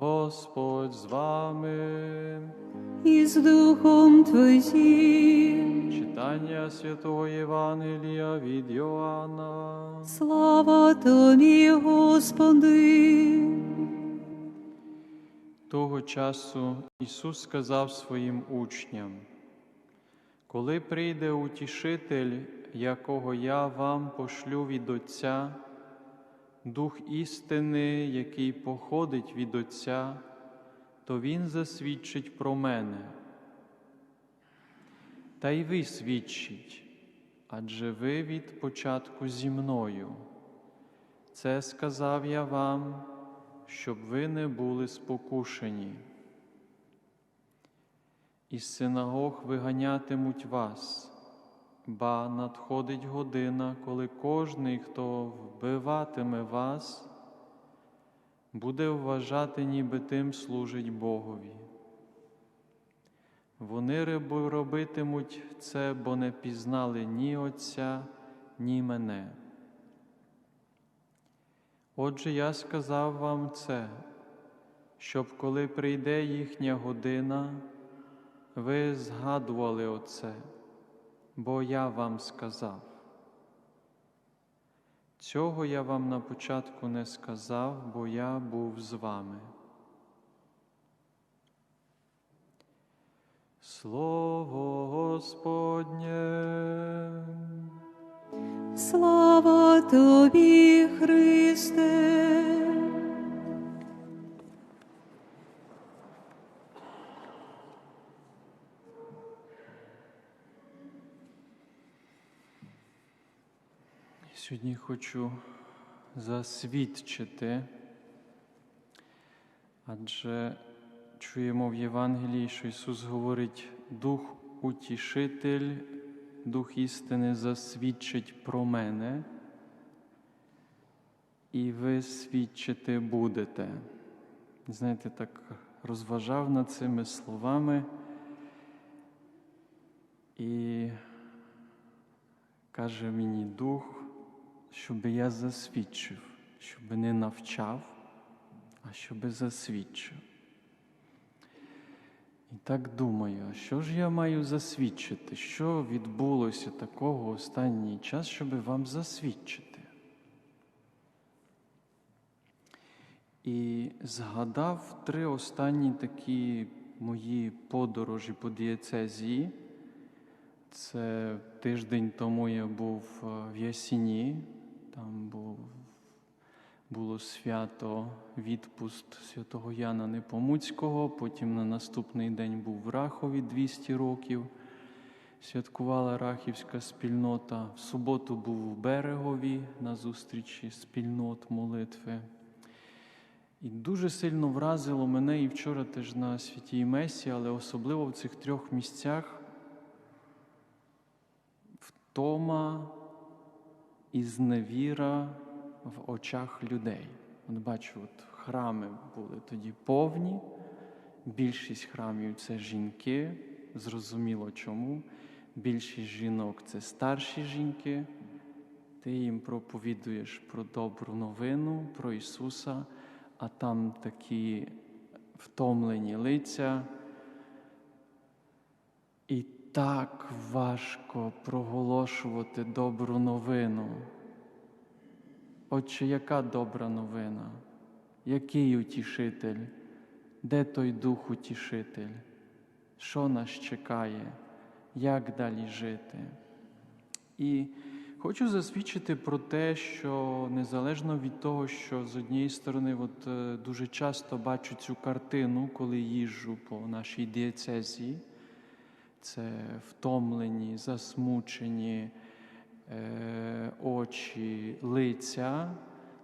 Господь з вами. і з Духом Твоїм. Читання Святого Євангелія від Йоанна. Слава Тобі, Господи. Того часу Ісус сказав своїм учням, коли прийде утішитель, якого я вам пошлю від Отця, Дух істини, який походить від Отця, то Він засвідчить про мене. Та й ви свідчіть, адже ви від початку зі мною. Це сказав я вам, щоб ви не були спокушені. Із синагог виганятимуть вас, ба надходить година, коли кожний, хто вбиватиме вас, буде вважати, ніби тим служить Богові. Вони робитимуть це, бо не пізнали ні Отця, ні мене. Отже, я сказав вам це, щоб коли прийде їхня година, ви згадували оце, бо я вам сказав. Цього я вам на початку не сказав, бо я був з вами. Слово Господнє. Слава Тобі, Христе. Сьогодні хочу засвідчити, адже чуємо в Євангелії, що Ісус говорить, Дух Утішитель, Дух істини засвідчить про мене, і ви свідчити будете. Знаєте, так розважав над цими словами і каже мені Дух, щоб я засвідчив, щоб не навчав, а щоб засвідчив. І так думаю, а що ж я маю засвідчити? Що відбулося такого останній час, щоб вам засвідчити? І згадав три останні такі мої подорожі по дієцезії. Це тиждень тому я був е, в Ясіні, там був, було свято відпуст святого Яна Непомуцького, потім на наступний день був в Рахові 200 років. Святкувала Рахівська спільнота. В суботу був в Берегові на зустрічі спільнот молитви. І дуже сильно вразило мене і вчора теж на святій Месі, але особливо в цих трьох місцях втома і зневіра в очах людей. От бачу, от храми були тоді повні, більшість храмів це жінки, зрозуміло чому. Більшість жінок це старші жінки. Ти їм проповідуєш про добру новину, про Ісуса, а там такі втомлені лиця. І так важко проголошувати добру новину. Отче, яка добра новина? Який утішитель? Де той дух утішитель? Що нас чекає? Як далі жити? І хочу засвідчити про те, що незалежно від того, що з однієї сторони, от, е, дуже часто бачу цю картину, коли їжджу по нашій дієцезії, це втомлені, засмучені е, очі, лиця,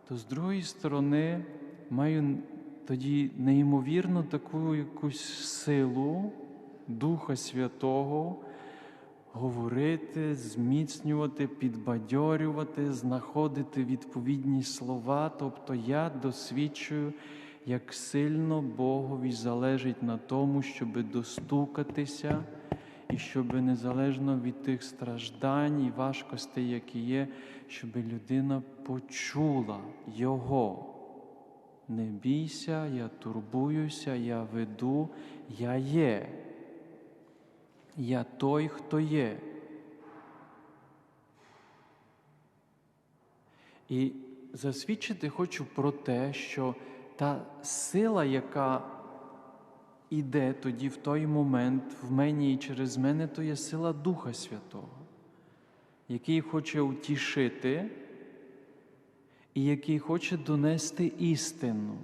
то з другої сторони маю тоді неймовірну таку якусь силу Духа Святого говорити, зміцнювати, підбадьорювати, знаходити відповідні слова. Тобто я досвідчую, як сильно Богові залежить на тому, щоб достукатися, і щоб незалежно від тих страждань і важкостей, які є, щоб людина почула Його. не бійся, я турбуюся, я веду, я є. Я той, хто є. І засвідчити хочу про те, що та сила, яка іде тоді в той момент в мені і через мене, то є сила Духа Святого, який хоче утішити і який хоче донести істину.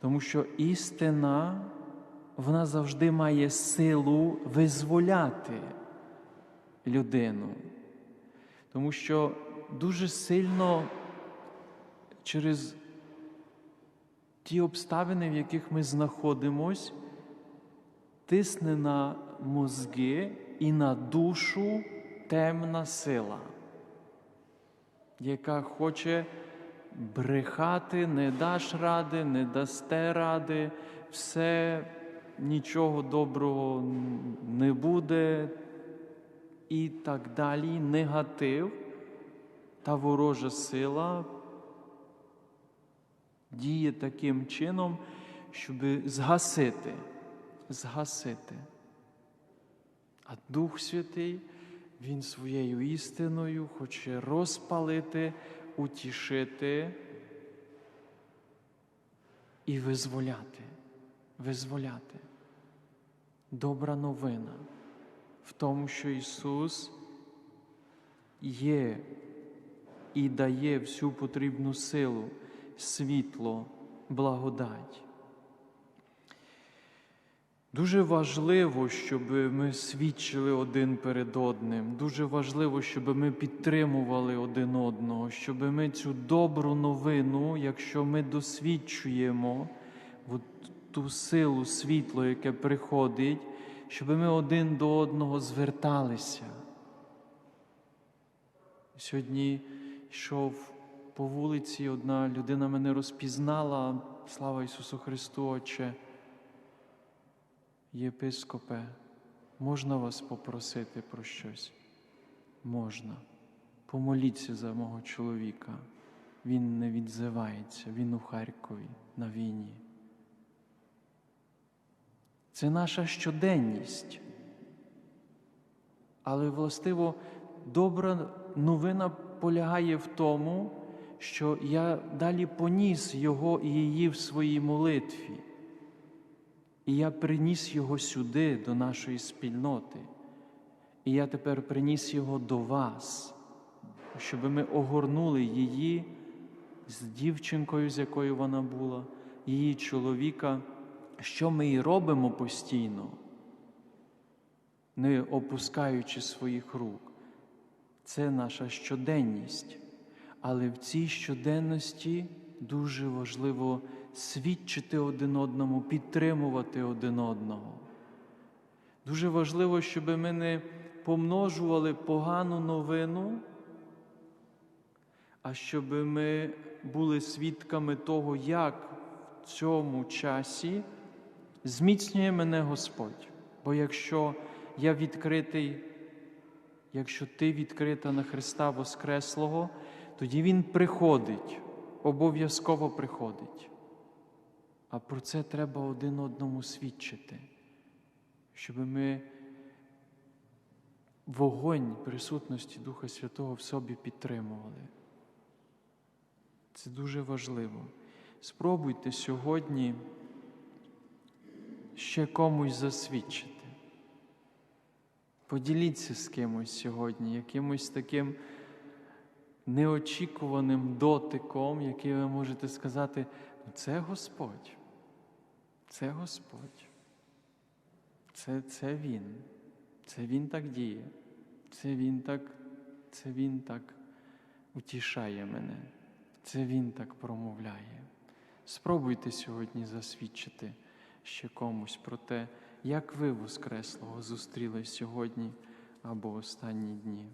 Тому що істина, вона завжди має силу визволяти людину. Тому що дуже сильно через ті обставини, в яких ми знаходимось, тисне на мозги і на душу темна сила, яка хоче брехати, не даш ради, не дасте ради, все нічого доброго не буде і так далі. Негатив та ворожа сила діє таким чином, щоб згасити, згасити. А Дух Святий, Він своєю істиною хоче розпалити, утішити і визволяти, визволяти. Добра новина в тому, що Ісус є і дає всю потрібну силу, світло, благодать. Дуже важливо, щоб ми свідчили один перед одним. Дуже важливо, щоб ми підтримували один одного, щоб ми цю добру новину, якщо ми досвідчуємо от ту силу, світло, яке приходить, щоб ми один до одного зверталися. Сьогодні йшов по вулиці, одна людина мене розпізнала, слава Ісусу Христу, Отче. Єпископе, можна вас попросити про щось? Можна. Помоліться за мого чоловіка. Він не відзивається, він у Харкові на війні. Це наша щоденність. Але властиво добра новина полягає в тому, що я далі поніс його і її в своїй молитві. І я приніс його сюди, до нашої спільноти. І я тепер приніс його до вас, щоб ми огорнули її з дівчинкою, з якою вона була, її чоловіка, що ми і робимо постійно, не опускаючи своїх рук. Це наша щоденність. Але в цій щоденності дуже важливо свідчити один одному, підтримувати один одного. Дуже важливо, щоб ми не помножували погану новину, а щоб ми були свідками того, як в цьому часі зміцнює мене Господь. Бо якщо я відкритий, якщо ти відкрита на Христа Воскреслого, тоді Він приходить, обов'язково приходить. А про це треба один одному свідчити, щоб ми вогонь присутності Духа Святого в собі підтримували. Це дуже важливо. Спробуйте сьогодні ще комусь засвідчити. Поділіться з кимось сьогодні, якимось таким неочікуваним дотиком, який ви можете сказати, «Ну, це Господь. Це Господь. Це, це Він. Це Він так діє. Це Він так, це Він так утішає мене. Це Він так промовляє. Спробуйте сьогодні засвідчити ще комусь про те, як ви Воскреслого зустріли сьогодні або останні дні.